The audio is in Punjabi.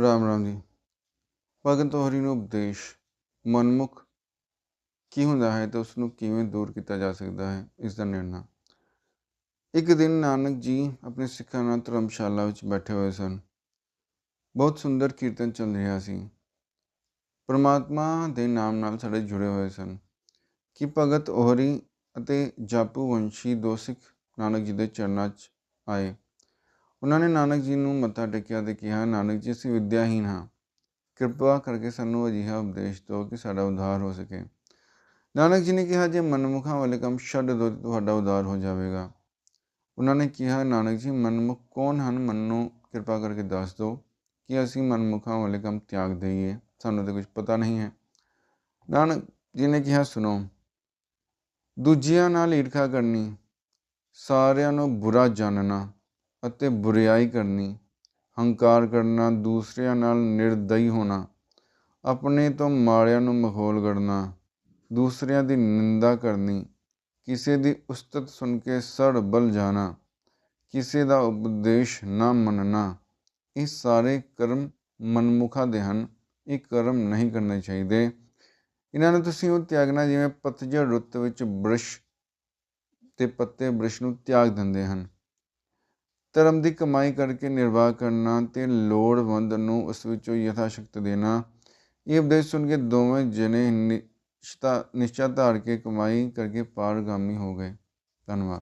ਰਾਮ ਰਾਮ ਜੀ। ਭਗਤ ਹਰੀ ਨੂੰ ਉਪਦੇਸ਼, ਮਨਮੁਖ, ਕੀ ਹੁੰਦਾ ਹੈ ਤੇ ਉਸ ਨੂੰ ਕਿਵੇਂ ਦੂਰ ਕੀਤਾ ਜਾ ਸਕਦਾ ਹੈ ਇਸ ਦਾ ਨਿਰਣਾ। ਇੱਕ ਦਿਨ ਨਾਨਕ ਜੀ ਆਪਣੇ ਸਿੱਖਾਂ ਨਾਲ ਧਰਮਸ਼ਾਲਾ ਵਿੱਚ ਬੈਠੇ ਹੋਏ ਸਨ। ਬਹੁਤ ਸੁੰਦਰ ਕੀਰਤਨ ਚੱਲ ਰਿਹਾ ਸੀ। ਪਰਮਾਤਮਾ ਦੇ ਨਾਮ ਨਾਲ ਸਾਡੇ ਜੁੜੇ ਹੋਏ ਸਨ ਕਿ ਭਗਤ ਉਹਰੀ ਅਤੇ ਜਾਪੂ ਵੰਸ਼ੀ ਦੋ ਸਿੱਖ ਨਾਨਕ ਜੀ ਦੇ ਚਰਨਾਂ 'ਚ ਆਏ। ਉਹਨਾਂ ਨੇ ਨਾਨਕ ਜੀ ਨੂੰ ਮੱਥਾ ਟੇਕਿਆ ਤੇ ਕਿਹਾ, ਨਾਨਕ ਜੀ, ਅਸੀਂ ਵਿਦਿਆਹੀਨ ਹਾਂ। ਕਿਰਪਾ ਕਰਕੇ ਸਾਨੂੰ ਅਜਿਹਾ ਉਪਦੇਸ਼ ਦਿਓ ਕਿ ਸਾਡਾ ਉਧਾਰ ਹੋ ਸਕੇ। ਨਾਨਕ ਜੀ ਨੇ ਕਿਹਾ, ਜੇ ਮਨਮੁਖਾਂ ਵਾਲੇ ਕੰਮ ਛੱਡ ਦਿਓ ਤਾਂ ਤੁਹਾਡਾ ਉਧਾਰ ਹੋ ਜਾਵੇਗਾ। ਉਹਨਾਂ ਨੇ ਕਿਹਾ, ਨਾਨਕ ਜੀ, ਮਨਮੁਖ ਕੌਣ ਹਨ? ਮੈਨੂੰ ਕਿਰਪਾ ਕਰਕੇ ਦੱਸ ਦਿਓ ਕਿ ਅਸੀਂ ਮਨਮੁਖਾਂ ਵਾਲੇ ਕੰਮ ਤਿਆਗ ਦਈਏ। ਸਾਨੂੰ ਤਾਂ ਕੁਝ ਪਤਾ ਨਹੀਂ ਹੈ। ਨਾਨਕ ਜੀ ਨੇ ਕਿਹਾ, ਸੁਣੋ, ਦੂਜਿਆਂ ਨਾਲ ਈਰਖਾ ਕਰਨੀ, ਸਾਰਿਆਂ ਨੂੰ ਬੁਰਾ ਜਾਣਨਾ ਅਤੇ ਬੁਰਿਆਈ ਕਰਨੀ, ਹੰਕਾਰ ਕਰਨਾ, ਦੂਸਰਿਆਂ ਨਾਲ ਨਿਰਦਈ ਹੋਣਾ, ਆਪਣੇ ਤੋਂ ਮਾੜਿਆਂ ਨੂੰ ਮਖੌਲ ਕਰਨਾ ਦੂਸਰਿਆਂ ਦੀ ਨਿੰਦਾ ਕਰਨੀ, ਕਿਸੇ ਦੀ ਉਸਤਤ ਸੁਣ ਕੇ ਸੜ ਬਲ ਜਾਣਾ, ਕਿਸੇ ਦਾ ਉਪਦੇਸ਼ ਨਾ ਮੰਨਣਾ, ਇਹ ਸਾਰੇ ਕਰਮ ਮਨਮੁਖਾਂ ਦੇ ਹਨ, ਇਹ ਕਰਮ ਨਹੀਂ ਕਰਨੇ ਚਾਹੀਦੇ। ਇਹਨਾਂ ਨੂੰ ਤੁਸੀਂ ਉਹ ਤਿਆਗਣਾ ਜਿਵੇਂ ਪਤਝੜ ਰੁੱਤ ਵਿੱਚ ਬ੍ਰਿਸ਼ ਤੇ ਪੱਤੇ ਬ੍ਰਿਸ਼ ਨੂੰ ਤਿਆਗ ਦਿੰਦੇ ਹਨ। ਧਰਮ ਦੀ ਕਮਾਈ ਕਰਕੇ ਨਿਰਵਾਹ ਕਰਨਾ ਤੇ ਲੋੜਵੰਦ ਨੂੰ ਉਸ ਵਿੱਚੋਂ ਯਥਾ ਸ਼ਕਤ ਦੇਣਾ। ਇਹ ਉਪਦੇਸ਼ ਸੁਣ ਕੇ ਦੋਵੇਂ ਜਨੇ ਨਿਸ਼ਚਾ ਨਿਸ਼ਚਾ ਧਾਰ ਕੇ ਕਮਾਈ ਕਰਕੇ ਪਾਰਗਾਮੀ ਹੋ ਗਏ। ਧੰਨਵਾਦ।